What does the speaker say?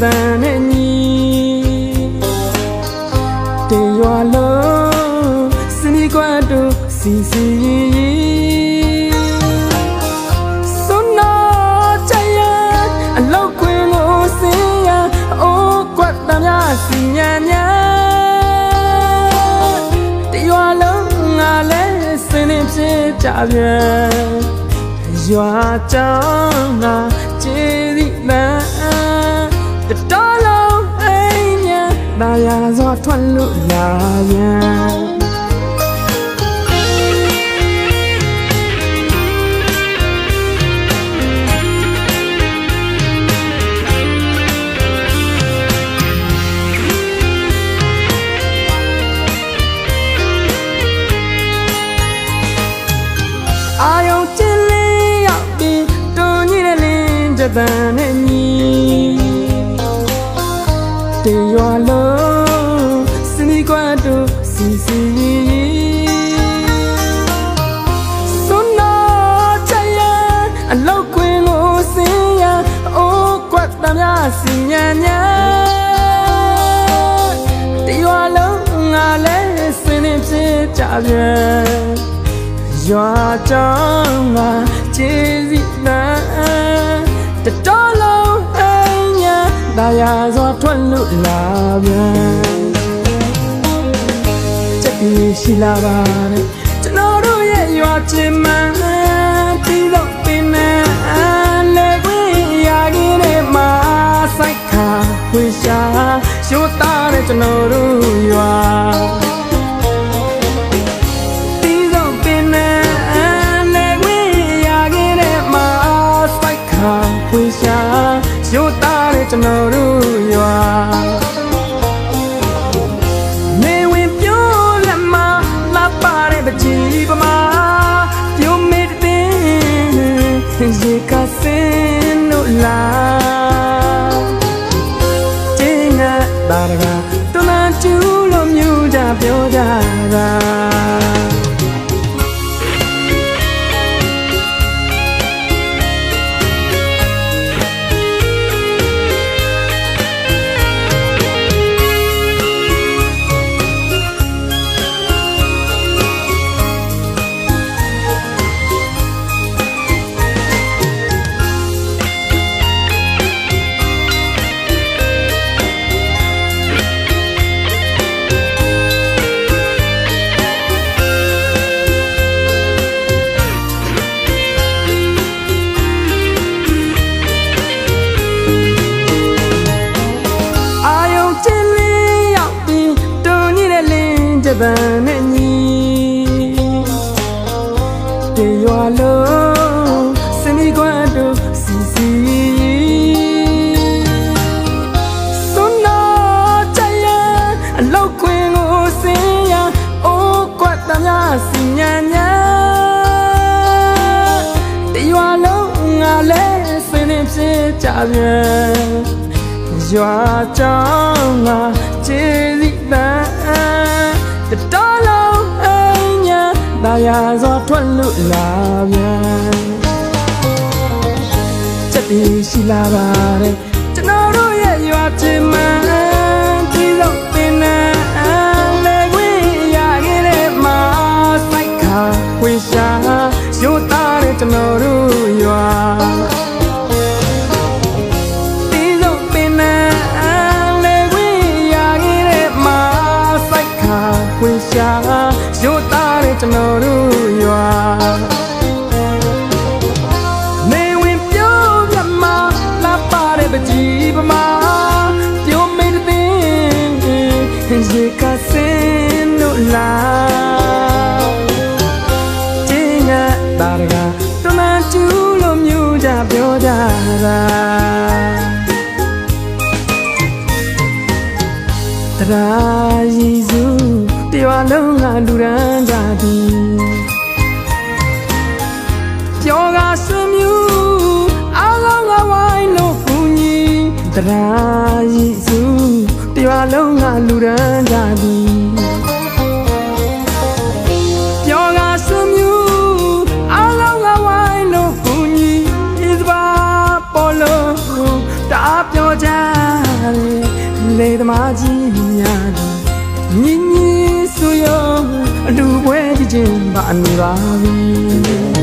တန်နဲ့ညီတေရွာလုံးစနီကွတ်တူစီစီစွန်းနာချရအလောက်ခွင်ကိုစင်ရအိုးကွက်တမ်းများစီညာညာတေရွာလုံးငါလဲစင်နေဖြစ်ကြပြန်ရွာကြောင်းငါကျေးဇူးမှန် တတော်လုံးအိမ်ညာဒါရစွာထွက်လို့လာပြန်အာယုံချစ်လေးရောက်ပြီးတွန်ကြီးတဲ့လင်းချက်တန်နဲ့ညီ တေရွာလုံးစနီကွတ်တူစီစီစွန်းနာချရအလောက်ခွင်ကိုစင်ရအိုးကွက်တမ်းများစီညာညာတေရွာလုံးငါလဲစင်နေဖြစ်ကြပြန်ရွာကြောင်းကကျေးဇူးနဲ့ ဒါရစွာထွက်လို့လာပြန်ချက်ပြီးရှိလာပါတယ်ကျွန်တော်တို့ရဲ့ရွာချင်းမှန်ပြီးတော့ပင်နဲ့လေခွေရခဲ့တဲ့မှာစိုက်ခါဝေရှာရှိုးတာတဲ့ကျွန်တော်တို့ရွာ က်ခါဝေရှာရိုးသားတဲ့ကျွန်တော်တို့ရွာနေဝင်ပြိုးလက်မလာပါတဲ့ပကြီးပမာပြိုးမေးတဲ့ရေကစင်လို့လာတင်းနဲ့ပါရကတမန်ကျူလို့မြူကြပြောကြတာ င်းချက်ပန်နဲ့ညီတေရွာလုံးစနီကွတ်တူစီစီစွန်းနာချရအလောက်ခွင်ကိုစင်ရအိုးကွက်တမ်းများစီညာညာတေရွာလုံးငါလဲစင်နေဖြစ်ကြပြန်ရွာကြောင်းငါကျေးဇူးတန် တတော်လုံးအိမ်ညာဒါရစွာထွက်လို့လာပြန်ချက်တီရှိလာပါတယ်ကျွန်တော်တို့ရဲ့ရွာချင်းမှန်ကြီးဆုံးပင်နဲ့ ကျွန်တော်တို့ရွာနေဝင်ပြောပြမလာပါတဲ့ပကြီးပမာပြောမင်းတဲ့ရေကစင်လို့လာတင်းရတာကတမန်ကျူလို့မြူကြပြောကြတာတရားရည်စုတရွာ လုံးကလူရန်ကြသည်ပြောကဆွမြူအားလုံးကဝိုင်းလို့ကူညီတရားရည်စုတရွာလုံးကလူရန်ကြသည် လူရောအလူပွဲချင်းချင်းမအနူပါဘူး